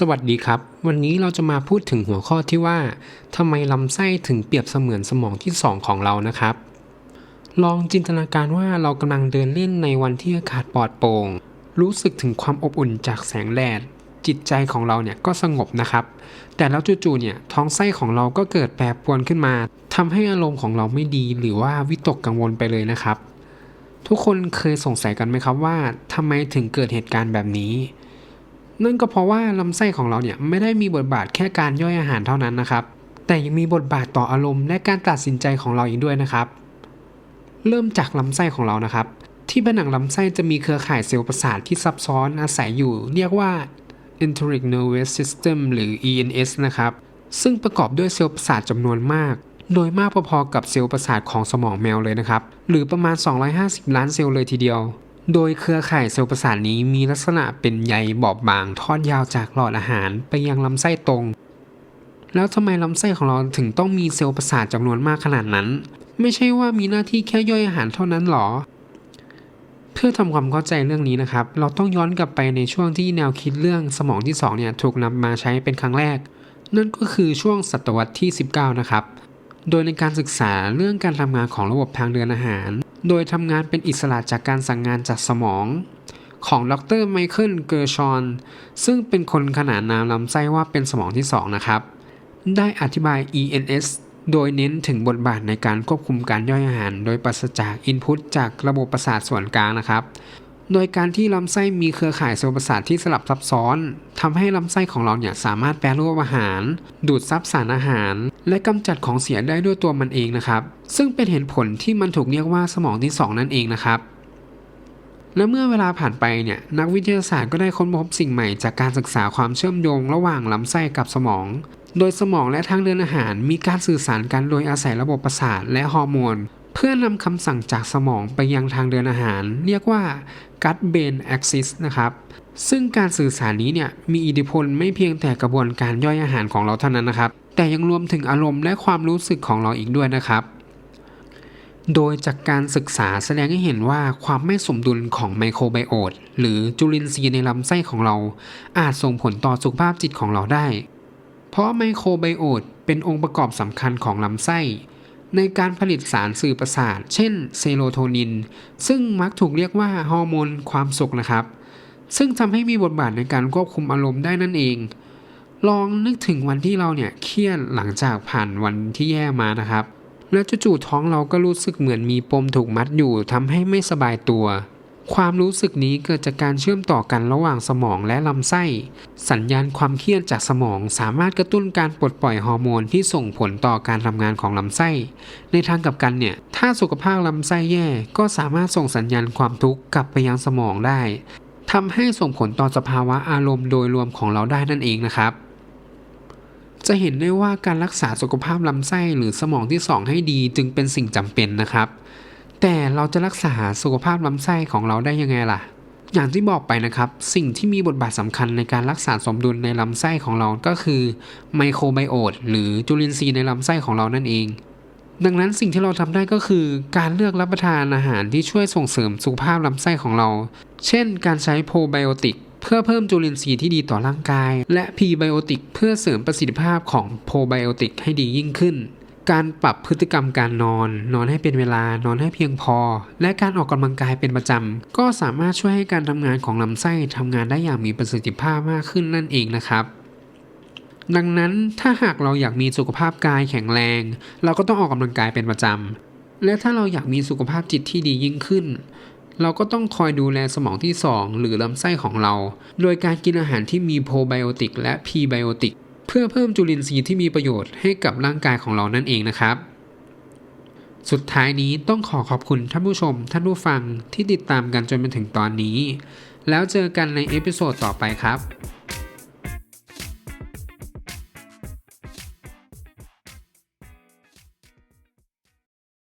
สวัสดีครับ วันนี้เราจะมาพูดถึงหัวข้อที่ว่าทำไมลำไส้ถึงเปรียบเสมือนสมองที่สองของเรานะครับ ลองจินตนาการว่าเรากำลังเดินเล่นในวันที่อากาศปลอดโปร่งรู้สึกถึงความอบอุ่นจากแสงแดดจิตใจของเราเนี่ยก็สงบนะครับ แต่แล้วจู่ๆเนี่ยท้องไส้ของเราก็เกิดแปรปรวนขึ้นมาทำให้อารมณ์ของเราไม่ดีหรือว่าวิตกกังวลไปเลยนะครับ ทุกคนเคยสงสัยกันไหมครับว่าทำไมถึงเกิดเหตุการณ์แบบนี้ นั่นก็เพราะว่าลำไส้ของเราเนี่ยไม่ได้มีบทบาทแค่การย่อยอาหารเท่านั้นนะครับ แต่ยังมีบทบาทต่ออารมณ์และการตัดสินใจของเราอีกด้วยนะครับ เริ่มจากลำไส้ของเรานะครับ ที่ผนังลำไส้จะมีเครือข่ายเซลล์ประสาทที่ซับซ้อนอาศัยอยู่ เรียกว่า enteric nervous system หรือ ENS นะครับ ซึ่งประกอบด้วยเซลล์ประสาทจำนวนมาก โดยมากพอๆกับเซลล์ประสาทของสมองแมวเลยนะครับ หรือประมาณ 250 ล้านเซลล์เลยทีเดียว โดยเครือข่ายเซลล์ประสาทนี้มีลักษณะเป็นใยบอบบางทอดยาวจากหลอดอาหารไปยังลำไส้ตรง แล้วทำไมลำไส้ของเราถึงต้องมีเซลล์ประสาทจำนวนมากขนาดนั้น ไม่ใช่ว่ามีหน้าที่แค่ย่อยอาหารเท่านั้นหรอ เพื่อทำความเข้าใจเรื่องนี้นะครับ เราต้องย้อนกลับไปในช่วงที่แนวคิดเรื่องสมองที่2เนี่ยถูกนำมาใช้เป็นครั้งแรก นั่นก็คือช่วงศตวรรษที่ 19 นะครับ โดยในการศึกษาเรื่องการทำงานของระบบทางเดินอาหาร โดยทำงานเป็นอิสระจากการสั่งงานจากสมอง ของดรไมเคิลเกอร์ชอน ซึ่งเป็นคนขนานนามลำไส้ว่าเป็นสมองที่ 2 นะครับ ได้อธิบาย ENS โดยเน้นถึงบทบาทในการควบคุมการย่อยอาหาร โดยปราศจากอินพุตจากระบบประสาทส่วนกลางนะครับ โดยการที่ลำไส้มีเครือข่ายเซลล์ประสาทที่สลับซับซ้อนทำให้ลำไส้ของเราเนี่ยสามารถแปรรูปอาหาร ดูดซับสารอาหาร และกำจัดของเสียได้ด้วยตัวมันเองนะครับ ซึ่งเป็นเหตุผลที่มันถูกเรียกว่าสมองที่ 2 นั่นเองนะครับ และเมื่อเวลาผ่านไปเนี่ยนักวิทยาศาสตร์ก็ได้ค้นพบสิ่งใหม่จากการศึกษาความเชื่อมโยงระหว่างลำไส้กับสมอง โดยสมองและทางเดินอาหารมีการสื่อสารกันโดยอาศัยระบบประสาทและฮอร์โมนเพื่อนำคำสั่งจากสมองไปยังทางเดินอาหาร เรียกว่า gut brain axis นะครับ ซึ่งการสื่อสารนี้เนี่ยมีอิทธิพลไม่เพียงแต่กระบวนการย่อยอาหารของเราเท่านั้นนะครับ แต่ยังรวมถึงอารมณ์และความรู้สึกของเราอีกด้วยนะครับ โดยจากการศึกษาแสดงให้เห็นว่าความไม่สมดุลของไมโครไบโอตหรือจุลินทรีย์ในลำไส้ของเรา อาจส่งผลต่อสุขภาพจิตของเราได้ เพราะไมโครไบโอตเป็นองค์ประกอบสำคัญของลำไส้ในการผลิตสารสื่อประสาท เช่นเซโรโทนิน ซึ่งมักถูกเรียกว่าฮอร์โมนความสุขนะครับ ซึ่งทำให้มีบทบาทในการควบคุมอารมณ์ได้นั่นเอง ลองนึกถึงวันที่เราเนี่ยเครียดหลังจากผ่านวันที่แย่มานะครับ แล้วจู่ๆท้องเราก็รู้สึกเหมือนมีปมถูกมัดอยู่ทำให้ไม่สบายตัว ความรู้สึกนี้เกิดจากการเชื่อมต่อกันระหว่างสมองและลำไส้ สัญญาณความเครียดจากสมองสามารถกระตุ้นการปลดปล่อยฮอร์โมนที่ส่งผลต่อการทำงานของลำไส้ ในทางกลับกันเนี่ย ถ้าสุขภาพลำไส้แย่ก็สามารถส่งสัญญาณความทุกข์กลับไปยังสมองได้ทำให้ส่งผลต่อสภาวะอารมณ์โดยรวมของเราได้นั่นเองนะครับ จะเห็นได้ว่าการรักษาสุขภาพลำไส้หรือสมองที่สองให้ดีจึงเป็นสิ่งจำเป็นนะครับ แต่เราจะรักษาสุขภาพลำไส้ของเราได้ยังไงล่ะ อย่างที่บอกไปนะครับ สิ่งที่มีบทบาทสำคัญในการรักษาสมดุลในลำไส้ของเราก็คือไมโครไบโอตหรือจุลินทรีย์ในลำไส้ของเรานั่นเอง ดังนั้นสิ่งที่เราทำได้ก็คือ การเลือกรับประทานอาหารที่ช่วยส่งเสริมสุขภาพลำไส้ของเรา เช่น การใช้โปรไบโอติก เพื่อเพิ่มจุลินทรีย์ที่ดีต่อร่างกาย และพรีไบโอติกเพื่อเสริมประสิทธิภาพของโปรไบโอติกให้ดียิ่งขึ้น การปรับพฤติกรรมการนอน นอนให้เป็นเวลานอนให้เพียงพอ และการออกกำลังกายเป็นประจำ ก็สามารถช่วยให้การทำงานของลำไส้ทำงานได้อย่างมีประสิทธิภาพมากขึ้นนั่นเองนะครับดังนั้นถ้าหากเราอยากมีสุขภาพกายแข็งแรง เราก็ต้องออกกำลังกายเป็นประจำและถ้าเราอยากมีสุขภาพจิตที่ดียิ่งขึ้น เราก็ต้องคอยดูแลสมองที่ 2 หรือลำไส้ของเรา โดยการกินอาหารที่มีโปรไบโอติกและพรีไบโอติกเพื่อเพิ่มจุลินทรีย์ที่มีประโยชน์ให้กับร่างกายของเรานั่นเองนะครับ สุดท้ายนี้ต้องขอขอบคุณท่านผู้ชม ท่านผู้ฟังที่ติดตามกันจนมาถึงตอนนี้ แล้วเจอกันในเอพิโซดต่อไปครับ